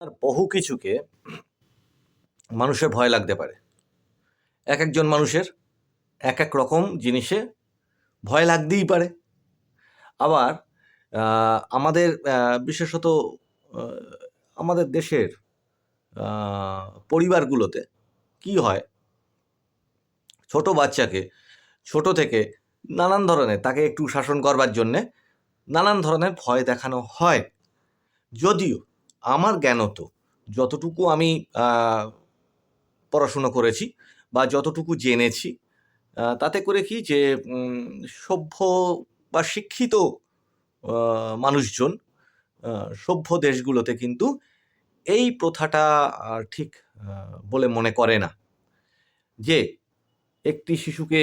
আর বহু কিছুকে মানুষের ভয় লাগতে পারে। এক একজন মানুষের এক এক রকম জিনিসে ভয় লাগতেই পারে। আবার আমাদের বিশেষত আমাদের দেশের পরিবারগুলোতে কি হয়? ছোট বাচ্চাকে, ছোট থেকে নানান ধরনের, তাকে একটু শাসন করবার জন্যে নানান ধরনের ভয় দেখানো হয়। যদিও আমার জ্ঞানত যতটুকু আমি পড়াশুনো করেছি বা যতটুকু জেনেছি তাতে করে কি যে সভ্য বা শিক্ষিত মানুষজন সভ্য দেশগুলোতে কিন্তু এই প্রথাটা ঠিক বলে মনে করে না। যে, একটি শিশুকে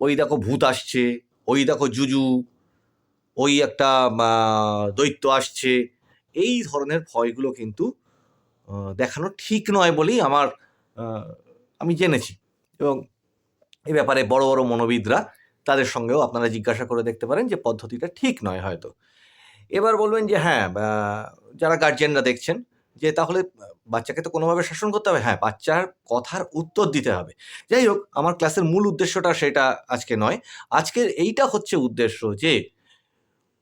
ওই দেখো ভূত আসছে, ওই দেখো জুজু, ওই একটা দৈত্য আসছে এই ধরনের ভয়গুলো কিন্তু দেখানো ঠিক নয় বলেই আমার আমি জেনেছি। এবং এ ব্যাপারে বড় বড় মনোবিদরা তাদের সঙ্গেও আপনারা জিজ্ঞাসা করে দেখতে পারেন যে পদ্ধতিটা ঠিক নয় হয়তো। এবার বলবেন যে হ্যাঁ যারা গার্জিয়ানরা দেখছেন, যে তাহলে বাচ্চাকে তো কোনোভাবে শাসন করতে হবে। হ্যাঁ বাচ্চার কথার উত্তর দিতে হবে। যাই হোক, আমার ক্লাসের মূল উদ্দেশ্যটা সেটা আজকে নয়। আজকের এইটা হচ্ছে উদ্দেশ্য যে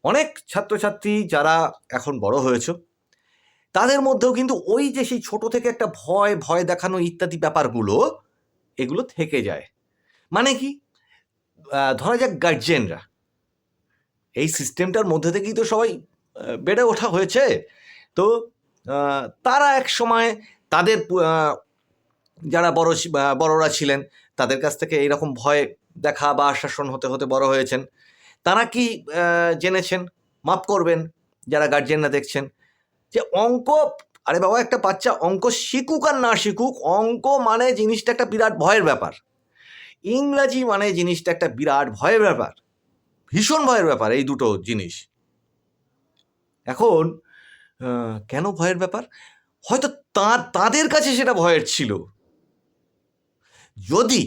অনেক ছাত্রছাত্রী যারা এখন বড় হয়েছে, তাদের মধ্যেও কিন্তু ওই যে সেই ছোট থেকে একটা ভয় ভয় দেখানো ইত্যাদি ব্যাপারগুলো, এগুলো থেকে যায়। মানে কি? ধরা যাক গার্জেনরা এই সিস্টেমটার মধ্যে থেকেই তো সবাই বেড়ে ওঠা হয়েছে। তো তারা এক সময় তাদের যারা বড় বড়রা ছিলেন, তাদের কাছ থেকে এইরকম ভয় দেখা বা আশ্বাসন হতে হতে বড় হয়েছেন। তারা কি জেনেছেন? মাফ করবেন যারা গার্জেনরা দেখছেন। যে অঙ্ক, আরে বাবা, একটা বাচ্চা অঙ্ক শিখুক আর না শিখুক, অঙ্ক মানে জিনিসটা একটা বিরাট ভয়ের ব্যাপার। ইংরাজি মানে জিনিসটা একটা বিরাট ভয়ের ব্যাপার। ভীষণ ভয়ের ব্যাপার এই দুটো জিনিস। এখন কেন ভয়ের ব্যাপার? হয়তো তা তাদের কাছে সেটা ভয়ের ছিল। যদি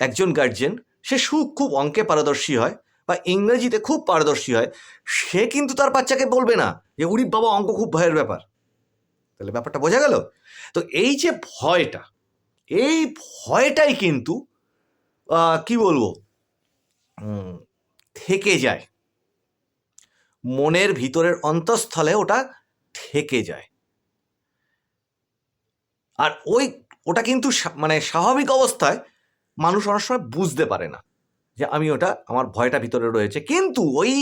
একজন গার্জেন সে সুখ খুব অঙ্কে পারদর্শী হয় বা ইংরেজিতে খুব পারদর্শী হয়, সে কিন্তু তার বাচ্চাকে বলবে না যে, উরি বাবা, অঙ্ক খুব ভয়ের ব্যাপার। তাহলে ব্যাপারটা বোঝা গেল? তো এই যে ভয়টা, এই ভয়টাই কিন্তু কি বলব থেকে যায়। মনের ভিতরের অন্তঃস্থলে ওটা থেকে যায়। আর ওই, ওটা কিন্তু মানে স্বাভাবিক অবস্থায় মানুষ অনেক সময় বুঝতে পারে না। যে আমি ওটা আমার ভয়টা ভিতরে রয়েছে। কিন্তু ওই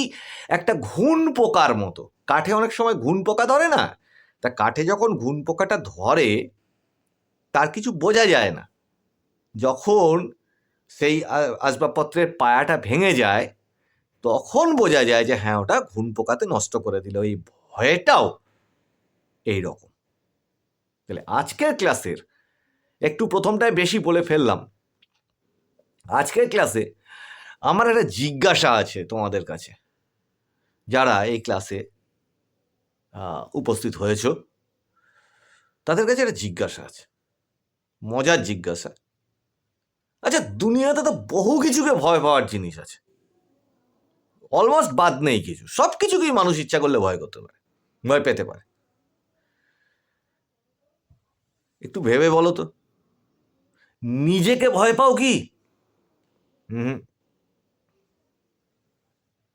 একটা ঘুণ পোকার মতো, কাঠে অনেক সময় ঘুণ পোকা ধরে না, তা কাঠে যখন ঘুণ পোকাটা ধরে, তার কিছু বোঝা যায় না। যখন সেই আসবাবপত্রের পায়াটা ভেঙে যায়, তখন বোঝা যায় যে হ্যাঁ ওটা ঘুণ পোকাতে নষ্ট করে দিল। এই ভয়টাও এই রকম তাহলে আজকের ক্লাসের একটু প্রথমটায় বেশি বলে ফেললাম। আজকের ক্লাসে আমার একটা জিজ্ঞাসা আছে তোমাদের কাছে। যারা এই ক্লাসে উপস্থিত হয়েছ, তাদের কাছে একটা জিজ্ঞাসা আছে। মজার জিজ্ঞাসা। আচ্ছা দুনিয়াতে তো বহু কিছুকে ভয় পাওয়ার জিনিস আছে। অলমোস্ট বাদ নেই কিছু। সব কিছুকেই মানুষ ইচ্ছা করলে ভয় করতে পারে। ভয় পেতে পারে। একটু ভেবে বলো তো। নিজেকে ভয় পাও কি? হুম।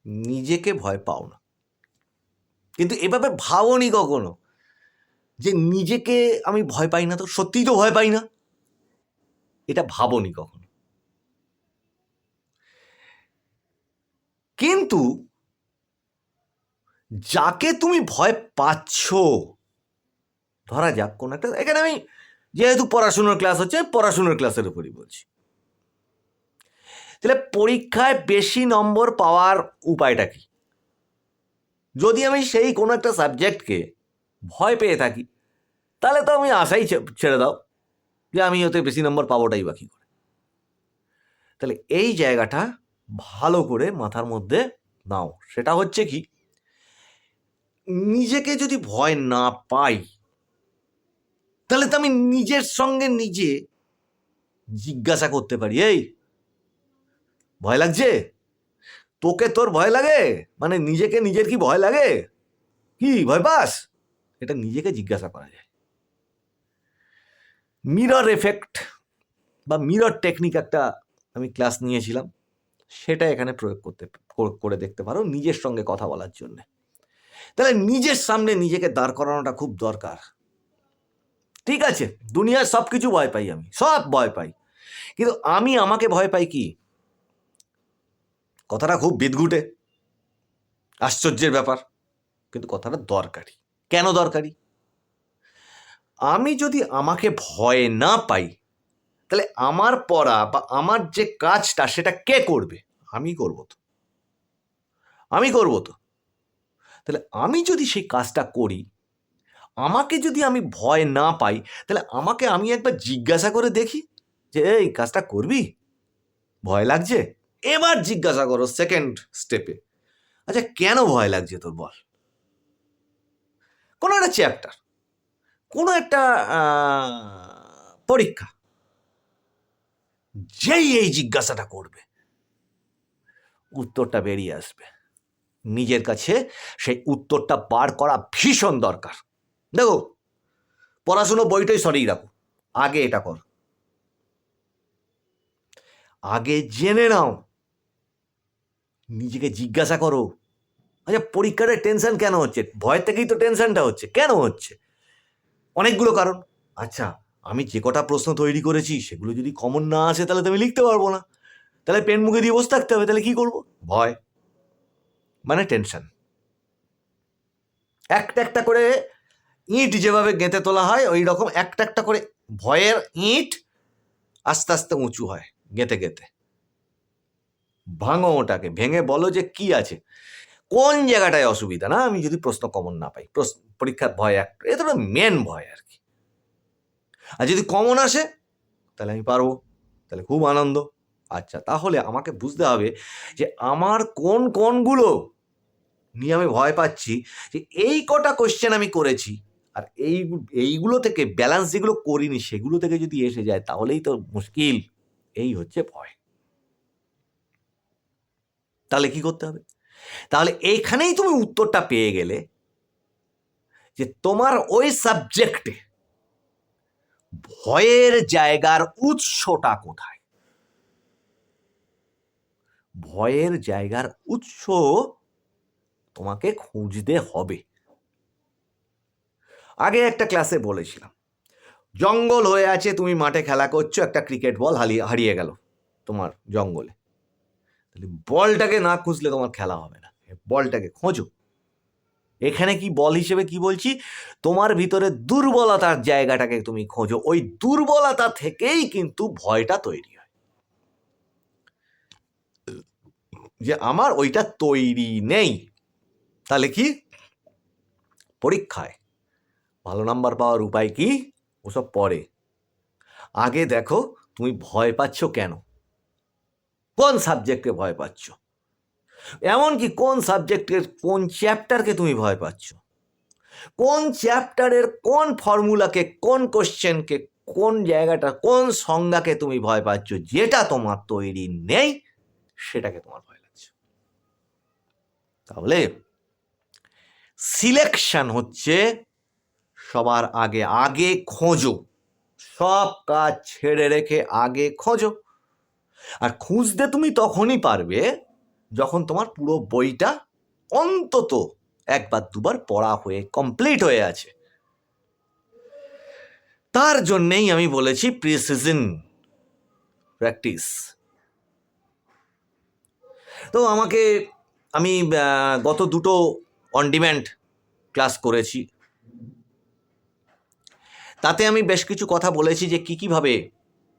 নিজেকে ভয় পাও না। কিন্তু এভাবে ভাবনি কখনো? যে নিজেকে আমি ভয় পাই না তো? সত্যিই তো ভয় পাই না? এটা ভাবনি কখনো? কিন্তু যাকে তুমি ভয় পাচ্ছ, ধরা যাক কোন একটা, এখানে আমি যেহেতু পড়াশুনোর ক্লাস হচ্ছে পড়াশুনোর ক্লাসের উপরই বলছি। তাহলে পরীক্ষায় বেশি নম্বর পাওয়ার উপায়টা কি? যদি আমি সেই কোনো একটা সাবজেক্টকে ভয় পেয়ে থাকি, তাহলে তো আমি আশাই ছেড়ে দাও যে আমি ওতে বেশি নম্বর পাবোটাই বাকি করে? তাহলে এই জায়গাটা ভালো করে মাথার মধ্যে নাও। সেটা হচ্ছে কি, নিজেকে যদি ভয় না পাই, তাহলে তো আমি নিজের সঙ্গে নিজে জিজ্ঞাসা করতে পারি, এই ভয় লাগছে? তোকে তোর ভয় লাগে? মানে নিজেকে নিজের কি ভয় লাগে? কি, ভয় পাস? এটা নিজেকে জিজ্ঞাসা করা যায়। মিরর এফেক্ট বা মিরর টেকনিক একটা আমি ক্লাস নিয়েছিলাম। সেটা এখানে প্রয়োগ করতে, করে দেখতে পারো নিজের সঙ্গে কথা বলার জন্য। তাহলে নিজের সামনে নিজেকে দাঁড় করানোটা খুব দরকার। ঠিক আছে? দুনিয়ার সব কিছু ভয় পাই আমি। সব ভয় পাই। কিন্তু আমি আমাকে ভয় পাই কি? কথাটা খুব বিদঘুটে। আশ্চর্যের ব্যাপার, কিন্তু কথাটা দরকারি। কেন দরকারি? আমি যদি আমাকে ভয় না পাই, তাহলে আমার পড়া বা আমার যে কাজটা সেটা কে করবে? আমি করব তো। আমি করব তো। তাহলে আমি যদি সেই কাজটা করি, আমাকে যদি আমি ভয় না পাই, তাহলে আমাকে আমি একবার জিজ্ঞাসা করে দেখি যে, এই কাজটা করবি? ভয় লাগছে? এবার জিজ্ঞাসা করো সেকেন্ড স্টেপে আচ্ছা কেন ভয় লাগছে তোর বল? কোনো একটা চ্যাপ্টার কোনো একটা পরীক্ষা, যেই এই জিজ্ঞাসাটা করবে, উত্তরটা বেরিয়ে আসবে। নিজের কাছে সেই উত্তরটা বার করা ভীষণ দরকার। দেখো, পড়াশুনো বইটাই সরিয়ে রাখো, আগে এটা কর। আগে জেনে নাও নিজেকে জিজ্ঞাসা করো। আচ্ছা পরীক্ষাটা টেনশন কেন হচ্ছে? ভয় থেকেই তো টেনশনটা হচ্ছে। কেন হচ্ছে? অনেকগুলো কারণ। আচ্ছা আমি যে কটা প্রশ্ন তৈরি করেছি, সেগুলো যদি কমন না আসে, তাহলে তো আমি লিখতে পারব না। তাহলে পেন মুখে দিয়ে বসে থাকতে হবে, তাহলে কি করব? ভয়। মানে টেনশন একটা একটা করে ইট যেভাবে গেঁথে তোলা হয়, ওই রকম একটা একটা করে ভয়ের ইট আস্তে আস্তে উঁচু হয়, গেঁথে গেঁথে। ভাঙো ওটাকে, ভেঙে বলো যে কি আছে। কোন জায়গাটায় অসুবিধা? না, আমি যদি প্রশ্ন কমন না পাই, প্রশ্ন, পরীক্ষার ভয় একটা এটা তো মেন ভয় আর কি আর যদি কমন আসে, তাহলে আমি পারব, তাহলে খুব আনন্দ। আচ্ছা তাহলে আমাকে বুঝতে হবে যে আমার কোন কোনগুলো নিয়ে আমি ভয় পাচ্ছি, যে এই কটা কোশ্চেন আমি করেছি, আর এই, এইগুলো থেকে ব্যালেন্স যেগুলো করিনি, সেগুলো থেকে যদি এসে যায়, তাহলেই তো মুশকিল। এই হচ্ছে ভয়। তাহলে কি করতে হবে? তাহলে এইখানেই তুমি উত্তরটা পেয়ে গেলে যে তোমার ওই সাবজেক্টে ভয়ের জায়গার উৎসটা কোথায়? ভয়ের জায়গার উৎস তোমাকে খুঁজতে হবে। আগে একটা ক্লাসে বলেছিলাম, জঙ্গল হয়ে আছে, তুমি মাঠে খেলা করছ, একটা ক্রিকেট বল হারিয়ে হারিয়ে গেল তোমার জঙ্গলে। তাহলে বলটাকে না খুঁজলে তোমার খেলা হবে না। বলটাকে খোঁজো। এখানে কি বল হিসেবে কি বলছি? তোমার ভিতরে দুর্বলতার জায়গাটাকে তুমি খোঁজো। ওই দুর্বলতা থেকেই কিন্তু ভয়টা তৈরি হয়। যে আমার ওইটা তৈরি নেই, তাহলে কি? পরীক্ষায়। ভালো নাম্বার পাওয়ার উপায় কি? ওসব পরে। আগে দেখো তুমি ভয় পাচ্ছ কেন? কোন সাবজেক্টে ভয় পাচ্ছ? এমনকি কোন সাবজেক্টের কোন চ্যাপ্টারকে তুমি ভয় পাচ্ছ? কোন চ্যাপ্টারের কোন ফর্মুলাকে কোন কোশ্চেনকে কোন জায়গাটা, কোন সংজ্ঞাকে তুমি ভয় পাচ্ছ, যেটা তোমার তৈরি নেই, সেটাকে তোমার ভয় লাগছে। তাহলে সিলেকশন হচ্ছে সবার আগে আগে খোঁজো। সব কাজ ছেড়ে রেখে আগে খোঁজো। আর খুঁজতে তুমি তখনই পারবে যখন তোমার পুরো বইটা অন্তত একবার দুবার পড়া হয়ে কমপ্লিট হয়ে আছে। তার জন্যেই আমি বলেছি প্রিসিজন প্র্যাকটিস তো আমাকে, আমি গত দুটো অন ডিম্যান্ড ক্লাস করেছি। তাতে আমি বেশ কিছু কথা বলেছি যে কী কীভাবে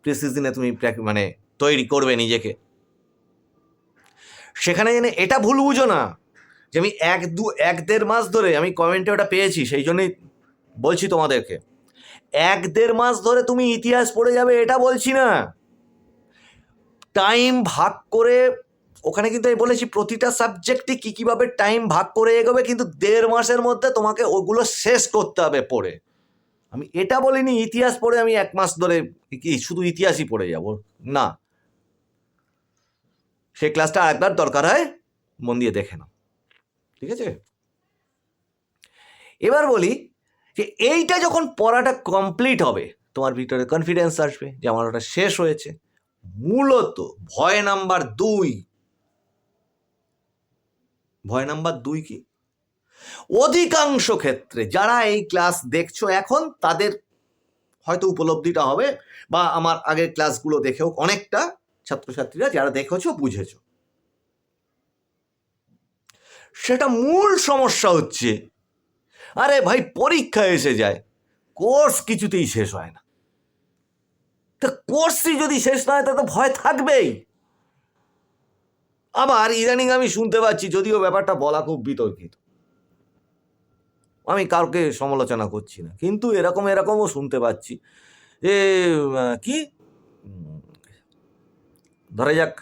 প্রিসিজনে তুমি মানে তৈরি করবে নিজেকে। সেখানে জেনে এটা ভুল বুঝো না যে আমি এক দু, এক দেড় মাস ধরে আমি কমেন্টে ওটা পেয়েছি, সেই জন্যই বলছি তোমাদেরকে। এক দেড় মাস ধরে তুমি ইতিহাস পড়ে যাবে, এটা বলছি না। টাইম ভাগ করে, ওখানে কিন্তু আমি বলেছি প্রতিটা সাবজেক্টে কী কীভাবে টাইম ভাগ করে এগোবে, কিন্তু দেড় মাসের মধ্যে তোমাকে ওগুলো শেষ করতে হবে পড়ে। আমি এটা বলিনি, ইতিহাস পড়ে আমি এক মাস ধরে কি শুধু ইতিহাসই পড়ে যাব, না। সেই ক্লাসটা আরেকবার দরকার হয়, মন দিয়ে দেখে নাও। ঠিক আছে? এবার বলি যে, এইটা যখন পড়াটা কমপ্লিট হবে, তোমার ভিতরে কনফিডেন্স আসবে যে, আমার ওটা শেষ হয়েছে। মূলত ভয় নাম্বার দুই। ভয় নাম্বার দুই কি? অধিকাংশ ক্ষেত্রে যারা এই ক্লাস দেখছ এখন, তাদের হয়তো উপলব্ধিটা হবে, বা আমার আগের ক্লাসগুলো দেখেও অনেকটা ছাত্রছাত্রীরা যারা দেখেছ, বুঝেছ। সেটা মূল সমস্যা হচ্ছে, আরে ভাই পরীক্ষা এসে যায়, কোর্স কিছুতেই শেষ হয় না। তা কোর্সই যদি শেষ না হয় তা তো ভয় থাকবেই। আবার ইদানিং আমি শুনতে পাচ্ছি, যদিও ব্যাপারটা বলা খুব বিতর্কিত। আমি কাউকে সমালোচনা করছি না, কিন্তু এরকম এরকমও শুনতে পাচ্ছি যে কি? ধরা যাক,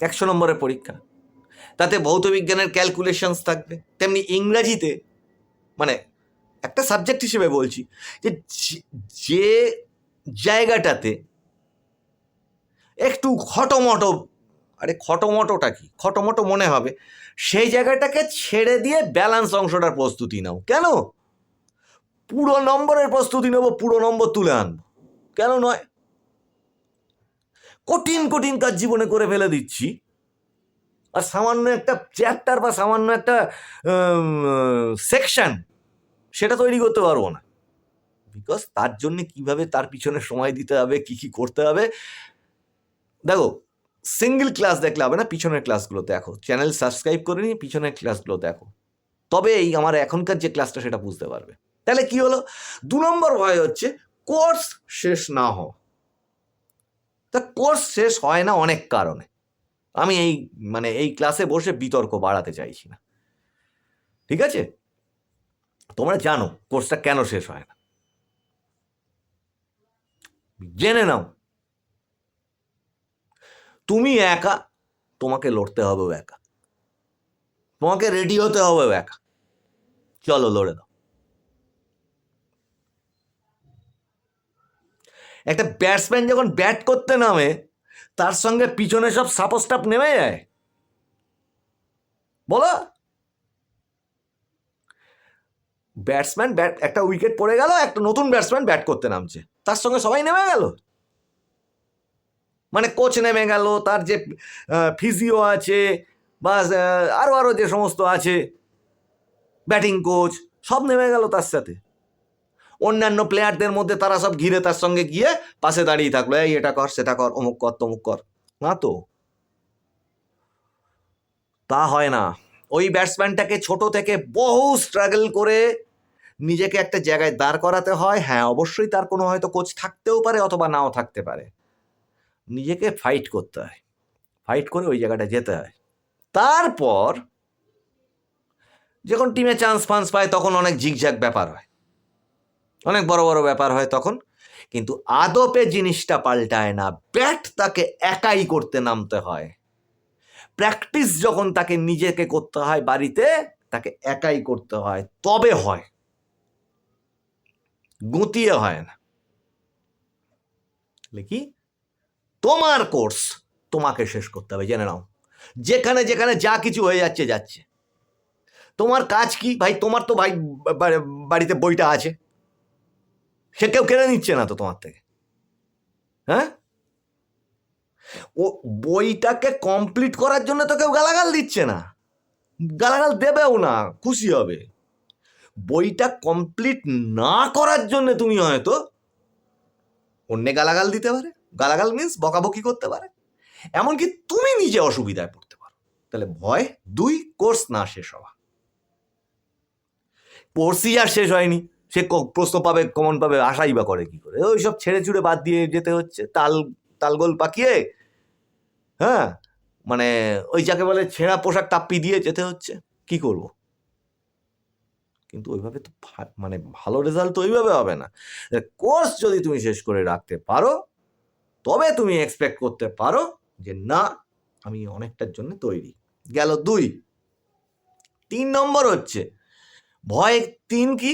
একশো নম্বরের পরীক্ষা। তাতে ভৌত বিজ্ঞানের ক্যালকুলেশনস থাকবে। তেমনি ইংরাজিতে মানে একটা সাবজেক্ট হিসেবে বলছি যে যে- জায়গাটাতে একটু খটোমটো, আরে খটোমটোটা কি? খটোমটো মনে হবে। সেই জায়গাটাকে ছেড়ে দিয়ে ব্যালেন্স অংশটার প্রস্তুতি নাও। কেন? পুরো নম্বরের প্রস্তুতি নেব, পুরো নম্বর তুলে আনব। কেন নয়? কঠিন কঠিন কাজ জীবনে করে ফেলে দিচ্ছি। আর সামান্য একটা চ্যাপ্টার বা সামান্য একটা সেকশন সেটা তৈরি করতে পারব না। বিকজ তার জন্য কীভাবে তার পিছনে সময় দিতে হবে, কি কি করতে হবে? দেখো সিঙ্গেল ক্লাস দেখলে হবে না, পিছনের ক্লাসগুলো দেখো। চ্যানেল সাবস্ক্রাইব করে নিয়ে পিছনের ক্লাসগুলো দেখো। তবে এই আমার এখনকার যে ক্লাসটা সেটা বুঝতে পারবে। তাহলে কি হলো? দু নম্বর ভয় হচ্ছে কোর্স শেষ না হওয়া। তা কোর্স শেষ হয় না অনেক কারণে। আমি এই মানে এই ক্লাসে বসে বিতর্ক বাড়াতে চাইছি না। ঠিক আছে? তোমরা জানো কোর্সটা কেন শেষ হয় না। জেনে নাও। তুমি একা, তোমাকে লড়তে হবেও একা। তোমাকে রেডি হতে হবেও একা। চলো লড়ে দাও একটা ব্যাটসম্যান যখন ব্যাট করতে নামে, তার সঙ্গে পিছনে সব সাপোস্টাপ নেমে যায়। বলো। ব্যাটসম্যান ব্যাট একটা উইকেট পড়ে গেল, একটা নতুন ব্যাটসম্যান ব্যাট করতে নামছে। তার সঙ্গে সবাই নেমে গেল। মানে কোচ নেমে গেল, তার যে ফিজিও আছে, বা আরও আরও আরও যে সমস্ত আছে ব্যাটিং কোচ সব নেমে গেল তার সাথে। অন্যান্য প্লেয়ারদের মধ্যে তারা সব ঘিরে তার সঙ্গে গিয়ে পাশে দাঁড়িয়ে থাকল, এই, এটা কর, সেটা কর, অমুক কর, তমুক কর। না তো? তা হয় না। ওই ব্যাটসম্যানটাকে ছোট থেকে বহু স্ট্রাগল করে নিজেকে একটা জায়গায় দাঁড় করাতে হয়। হ্যাঁ অবশ্যই তার কোনো হয়তো কোচ থাকতেও পারে অথবা নাও থাকতে পারে। নিজেকে ফাইট করতে হয়। ফাইট করে ওই জায়গাটা যেতে হয়। তারপর যখন টিমে চান্স ফান্স পায়, তখন অনেক ঝিকঝাক ব্যাপার হয়। অনেক বড় বড় ব্যাপার হয় তখন। কিন্তু আদপে জিনিসটা পাল্টায় না, ব্যাট তাকে একাই করতে নামতে হয়। প্র্যাকটিস যখন তাকে নিজেকে করতে হয় বাড়িতে, তাকে একাই করতে হয়, তবে হয়। গুঁতিয়ে হয় না। কি? তোমার কোর্স তোমাকে শেষ করতে হবে, জেনে নাও। যেখানে যেখানে যা কিছু হয়ে যাচ্ছে যাচ্ছে। তোমার কাজ কি? ভাই, তোমার তো ভাই বাড়িতে বইটা আছে। সে কেউ কেড়ে নিচ্ছে না তো তোমার থেকে। হ্যাঁ? ও বইটাকে কমপ্লিট করার জন্য তো কেউ গালাগাল দিচ্ছে না। গালাগাল দেবেও না, খুশি হবে। বইটা কমপ্লিট না করার জন্য তুমি হয়তো অন্য গালাগাল দিতে পারে। গালাগাল মিন্স বকাবকি করতে পারে। এমনকি তুমি নিজে অসুবিধায় পড়তে পারো। তাহলে ভয়, দুই কোর্স না শেষ হওয়া। কোর্সই আর শেষ হয়নি। সে প্রশ্ন পাবে কমন পাবে, আশাই বা করে কি করে? ওই সব ছেড়ে ছুড়ে বাদ দিয়ে যেতে হচ্ছে। তাল, তালগোল পাকিয়ে হ্যাঁ? মানে ওই যাকে বলে ছেঁড়া পোশাক টাপ্পি দিয়ে যেতে হচ্ছে। কি করব? কিন্তু ওইভাবে তো মানে ভালো রেজাল্ট তো ওইভাবে হবে না। কোর্স যদি তুমি শেষ করে রাখতে পারো, তবে তুমি এক্সপেক্ট করতে পারো যে না, আমি অনেকটার জন্য তৈরি। গেল দুই। তিন নম্বর হচ্ছে, ভয় তিন কি?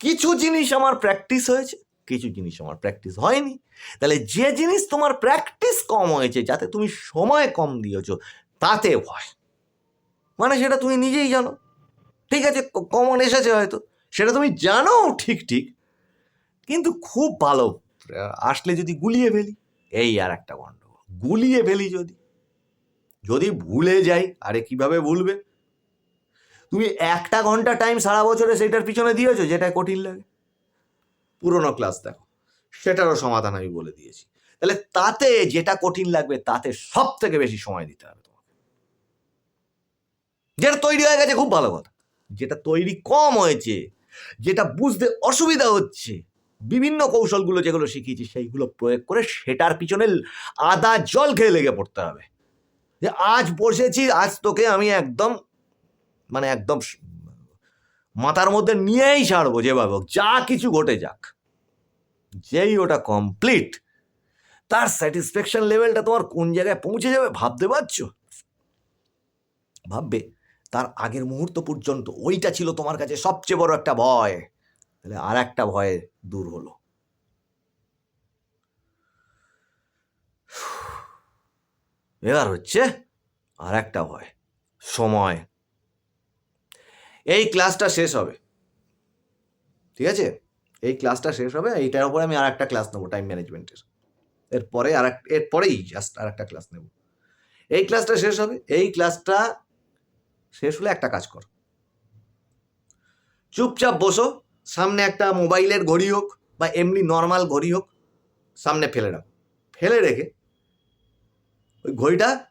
কিছু জিনিস আমার প্র্যাকটিস হয়েছে, কিছু জিনিস আমার প্র্যাকটিস হয়নি। তাহলে যে জিনিস তোমার প্র্যাকটিস কম হয়েছে, যাতে তুমি সময় কম দিয়েছ, তাতে ভয়। মানে সেটা তুমি নিজেই জানো। ঠিক আছে কমন এসেছে হয়তো, সেটা তুমি জানো ঠিক ঠিক। কিন্তু খুব ভালো, আসলে যদি গুলিয়ে ফেলি, এই আর একটা গন্ডগোল। গুলিয়ে ফেলি যদি যদি ভুলে যাই, আরে কীভাবে ভুলবে? তুমি একটা ঘণ্টা টাইম সারা বছরে সেটার পিছনে দিয়েছ যেটা কঠিন লাগে। পুরোনো ক্লাস দেখো, সেটারও সমাধান আমি বলে দিয়েছি। তাহলে তাতে যেটা কঠিন লাগবে, তাতে সব থেকে বেশি সময় দিতে হবে তোমাকে। যেটা তৈরি হয়ে গেছে, খুব ভালো কথা। যেটা তৈরি কম হয়েছে, যেটা বুঝতে অসুবিধা হচ্ছে, বিভিন্ন কৌশলগুলো যেগুলো শিখিয়েছি, সেইগুলো প্রয়োগ করে সেটার পিছনে আদা জল খেয়ে লেগে পড়তে হবে। যে আজ বসেছি, আজ তোকে আমি একদম মানে একদম মাথার মধ্যে নিয়েই ছাড়বো যেভাবে হোক, যা কিছু ঘটে যাক। যেই ওটা কমপ্লিট তার স্যাটিসফ্যাকশন লেভেলটা তোমার কোন জায়গায় পৌঁছে যাবে ভাবতে পারছ? ভাববে, তার আগের মুহূর্ত পর্যন্ত ওইটা ছিল তোমার কাছে সবচেয়ে বড় একটা ভয়। তাহলে আর একটা ভয় দূর হলো। এবার হচ্ছে আর একটা ভয়, সময়। এই ক্লাসটা শেষ হবে। ঠিক আছে? এই ক্লাসটা শেষ হবে, এইটার উপরে আমি আর একটা ক্লাস নেব টাইম ম্যানেজমেন্টের এরপরে আর এক এরপরেই জাস্ট আর একটা ক্লাস নেব। এই ক্লাসটা শেষ হবে, এই ক্লাসটা শেষ হলে একটা কাজ কর। চুপচাপ বসো, সামনে একটা মোবাইলের ঘড়ি হোক বা এমনি নর্মাল ঘড়ি হোক, সামনে ফেলে রাখো। ফেলে রেখে ওই ঘড়িটা,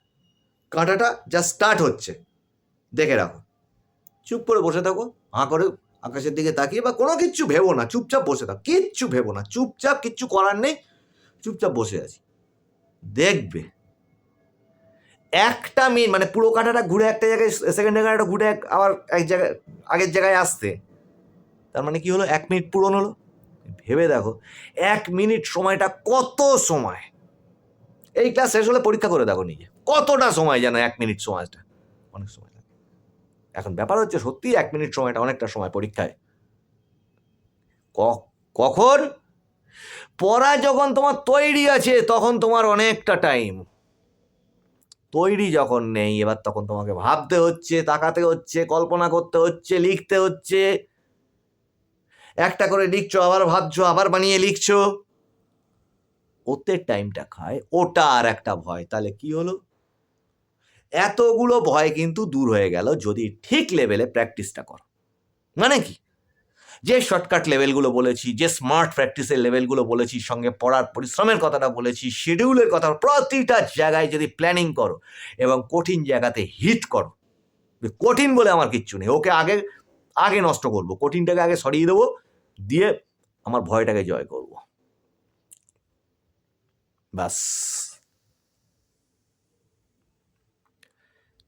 কাঁটাটা যা স্টার্ট হচ্ছে। দেখে রাখো। চুপ করে বসে থাকো, হাঁ করে আকাশের দিকে তাকিয়ে বা কোনো কিচ্ছু ভেবো না, চুপচাপ বসে থাকো, কিচ্ছু ভেবো না, চুপচাপ কিচ্ছু করার নেই, চুপচাপ বসে আছি। দেখবে, একটা মিনিট মানে পুরো কাঁটাটা ঘুরে একটা জায়গায় সেকেন্ডের কাঁটাটা ঘুরে এক- আবার এক জায়গায়, আগের জায়গায় আসতে, তার মানে কি হলো? এক মিনিট পূরণ হলো? ভেবে দেখো, এক মিনিট সময়টা কত সময়? এই ক্লাস শেষ হলে পরীক্ষা করে দেখো নিজে, কতটা সময় যেন এক মিনিট সময়টা, অনেক সময়। এখন ব্যাপার হচ্ছে সত্যি এক মিনিট সময়টা অনেকটা সময় পরীক্ষায়। কখন? পড়া যখন তোমার তৈরি আছে, তখন তোমার অনেকটা টাইম তৈরি যখন নেই, এবার তখন তোমাকে ভাবতে হচ্ছে, তাকাতে হচ্ছে, কল্পনা করতে হচ্ছে, লিখতে হচ্ছে। একটা করে লিখছো, আবার ভাবছ, আবার বানিয়ে লিখছো। ওতে টাইমটা খায়, ওটা আর একটা ভয়। তাহলে কি হলো? এতগুলো ভয় কিন্তু দূর হয়ে গেল যদি ঠিক লেভেলে প্র্যাকটিসটা করো। মানে কি? যে শর্টকাট লেভেলগুলো বলেছি, যে স্মার্ট প্র্যাকটিসের লেভেলগুলো বলেছি, সঙ্গে পড়ার পরিশ্রমের কথাটা বলেছি শিডিউলের কথা, প্রতিটা জায়গায় যদি প্ল্যানিং করো এবং কঠিন জায়গাতে হিট করো, কঠিন বলে আমার কিচ্ছু নেই। ওকে আগে আগে নষ্ট করব, কঠিনটাকে আগে সরিয়ে দেবো, দিয়ে আমার ভয়টাকে জয় করব। ব্যাস।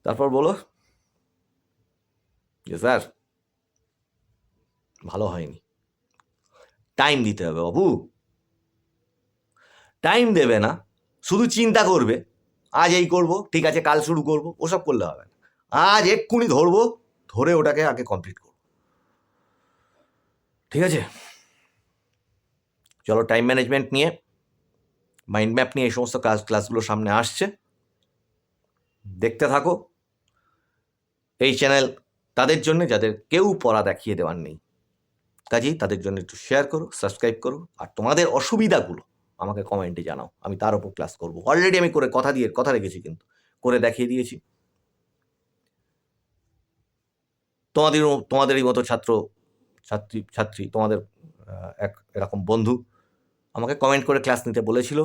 তারপর বলো। যে স্যার ভালো হয়নি। টাইম দিতে হবে বাবু। টাইম দেবে না। শুধু চিন্তা করবে। আজ এই করব, ঠিক আছে, কাল শুরু করব, ওসব করলে হবে না। আজ এক্ষুনি ধরবো, ধরে ওটাকে আগে কমপ্লিট করব। ঠিক আছে? চলো টাইম ম্যানেজমেন্ট নিয়ে মাইন্ড ম্যাপ নিয়ে এই সমস্ত ক্লাস ক্লাসগুলো সামনে আসছে। দেখতে থাকো। এই চ্যানেল তাদের জন্য যাদের কেউ পড়া দেখিয়ে দেওয়ার নেই। কাজেই তাদের জন্য একটু শেয়ার করো সাবস্ক্রাইব করো আর তোমাদের অসুবিধাগুলো আমাকে কমেন্টে জানাও। আমি তার উপর ক্লাস করব। অলরেডি আমি করে কথা দিয়ে, কথা রেখেছি কিন্তু, করে দেখিয়ে দিয়েছি। তোমাদের তোমাদেরই মতো ছাত্র, ছাত্রী ছাত্রী, তোমাদের এক, এরকম বন্ধু আমাকে কমেন্ট করে ক্লাস নিতে বলেছিল।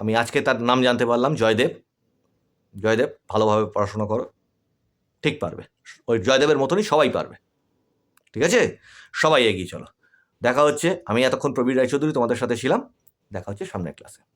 আমি আজকে তার নাম জানতে পারলাম, জয়দেব। জয়দেব ভালোভাবে পড়াশোনা করো। ঠিক পারবে। ওই জয়দেবের মতনই সবাই পারবে। ঠিক আছে? সবাই এগিয়ে চলো। দেখা হচ্ছে। আমি এতক্ষণ প্রবীর রায়চৌধুরী তোমাদের সাথে ছিলাম। দেখা হচ্ছে সামনের ক্লাসে